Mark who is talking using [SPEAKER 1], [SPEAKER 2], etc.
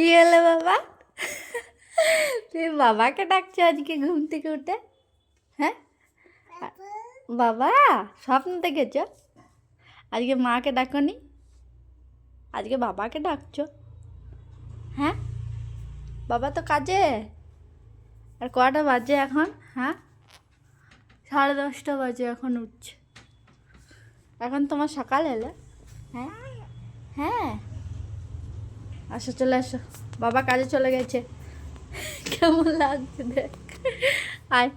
[SPEAKER 1] কি হলো বাবা? তুমি বাবাকে ডাকছো আজকে ঘুম থেকে উঠে? হ্যাঁ? বাবা, স্বপ্ন দেখেছ? আজকে মাকে ডাকনি? আজকে বাবাকে ডাকছো? হ্যাঁ? বাবা তো কাজে? আর কটা বাজে এখন? হ্যাঁ? সাড়ে দশটা বাজে এখন উঠছে। এখন তোমার সকাল এলো? হ্যাঁ? হ্যাঁ? আসো চলে আসো। বাবা কাজে চলে গেছে। কেমন লাগছে দেখ। আয়।